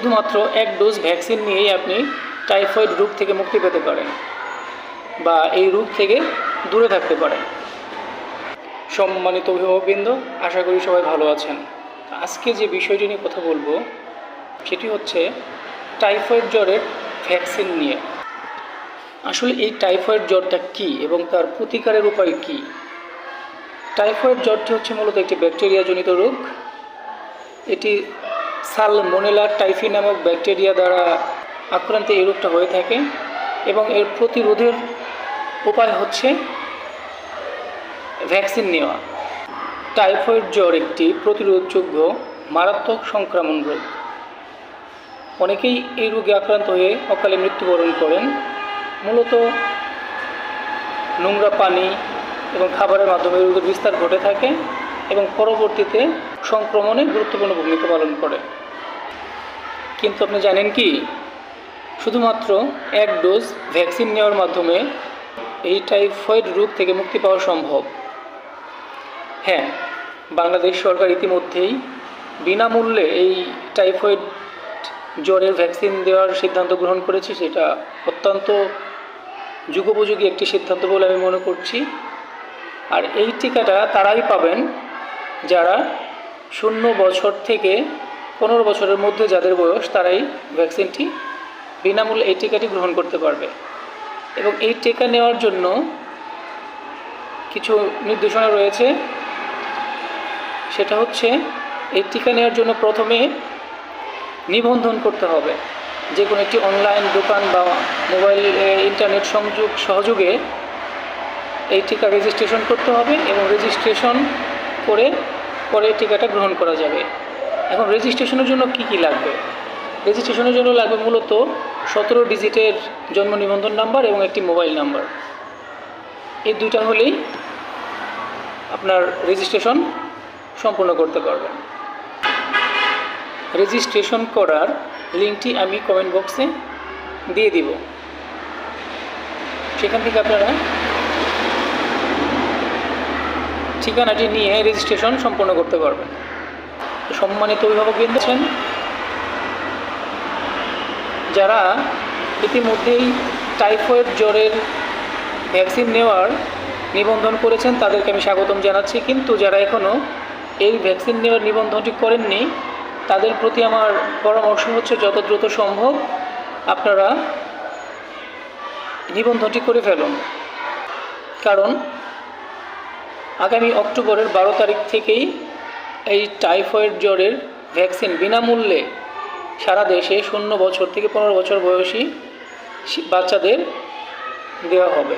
শুধুমাত্র এক dose vaccine নিয়েই আপনি টাইফয়েড রোগ থেকে মুক্তি পেতে পারেন বা এই রোগ থেকে দূরে থাকতে পারেন। সম্মানিত অভিভাবকবৃন্দ, আশা করি সবাই ভালো আছেন। আজকে যে বিষয়টি নিয়ে কথা বলব, সেটি হচ্ছে টাইফয়েড জ্বরের ভ্যাকসিন নিয়ে। আসলে এই টাইফয়েড জ্বরটা কী এবং তার প্রতিকারের উপায় কী? টাইফয়েড জ্বরটি হচ্ছে মূলত একটি ব্যাকটেরিয়াজনিত রোগ। এটি সালমোনেলা টাইফি নামক ব্যাকটেরিয়া দ্বারা আক্রান্তে এই রোগটা হয়ে থাকে এবং এর প্রতিরোধের উপায় হচ্ছে ভ্যাকসিন নেওয়া। টাইফয়েড জ্বর একটি প্রতিরোধযোগ্য মারাত্মক সংক্রমণ রোগ। অনেকেই এই রোগে আক্রান্ত হয়ে অকালে মৃত্যুবরণ করেন। মূলত নোংরা পানি এবং খাবারের মাধ্যমে রোগের বিস্তার ঘটে থাকে এবং পরবর্তীতে সংক্রমণে গুরুত্বপূর্ণ ভূমিকা পালন করে। কিন্তু আপনি জানেন কি? শুধুমাত্র এক ডোজ ভ্যাকসিন নেওয়ার মাধ্যমে এই টাইফয়েড রোগ থেকে মুক্তি পাওয়া সম্ভব। হ্যাঁ বাংলাদেশ সরকার ইতিমধ্যেই বিনামূল্যে এই টাইফয়েড জ্বরের ভ্যাকসিন দেওয়ার সিদ্ধান্ত গ্রহণ করেছে। সেটা অত্যন্ত যুগোপযোগী একটি সিদ্ধান্ত বলে আমি মনে করছি। আর এই টিকাটা তারাই পাবেন যারা শূন্য বছর থেকে পনেরো বছরের মধ্যে যাদের বয়স, তারাই ভ্যাকসিনটি বিনামূল্যে এই টিকাটি গ্রহণ করতে পারবে। এবং এই টিকা নেওয়ার জন্য কিছু নির্দেশনা রয়েছে। সেটা হচ্ছে, এই টিকা নেওয়ার জন্য প্রথমে নিবন্ধন করতে হবে। যে কোনো একটি অনলাইন দোকান বা মোবাইল ইন্টারনেট সংযোগ সহযোগে এই টিকা রেজিস্ট্রেশন করতে হবে এবং রেজিস্ট্রেশন করে পরে টিকাটা গ্রহণ করা যাবে। এখন রেজিস্ট্রেশনের জন্য কি কি লাগবে? রেজিস্ট্রেশনের জন্য লাগবে মূলত সতেরো ডিজিটের জন্ম নিবন্ধন নাম্বার এবং একটি মোবাইল নাম্বার এই দুইটা হলেই আপনার রেজিস্ট্রেশন সম্পূর্ণ করতে পারবেন। রেজিস্ট্রেশন করার লিঙ্কটি আমি কমেন্ট বক্সে দিয়ে দিব। সেখান থেকে আপনারা ঠিকানাটি নিয়ে রেজিস্ট্রেশন সম্পন্ন করতে পারবেন সম্মানিত অভিভাবক আছেন, যারা ইতিমধ্যেই টাইফয়েড জ্বরের ভ্যাকসিন নেওয়ার নিবন্ধন করেছেন, তাদেরকে আমি স্বাগতম জানাচ্ছি। কিন্তু যারা এখনও এই ভ্যাকসিন নেওয়ার নিবন্ধনটি করেননি, তাদের প্রতি আমার পরামর্শ হচ্ছে যত দ্রুত সম্ভব আপনারা নিবন্ধনটি করে ফেলুন। কারণ আগামী অক্টোবরের বারো তারিখ থেকেই এই টাইফয়েড জ্বরের ভ্যাকসিন বিনামূল্যে সারা দেশে শূন্য বছর থেকে পনেরো বছর বয়সী বাচ্চাদের দেওয়া হবে।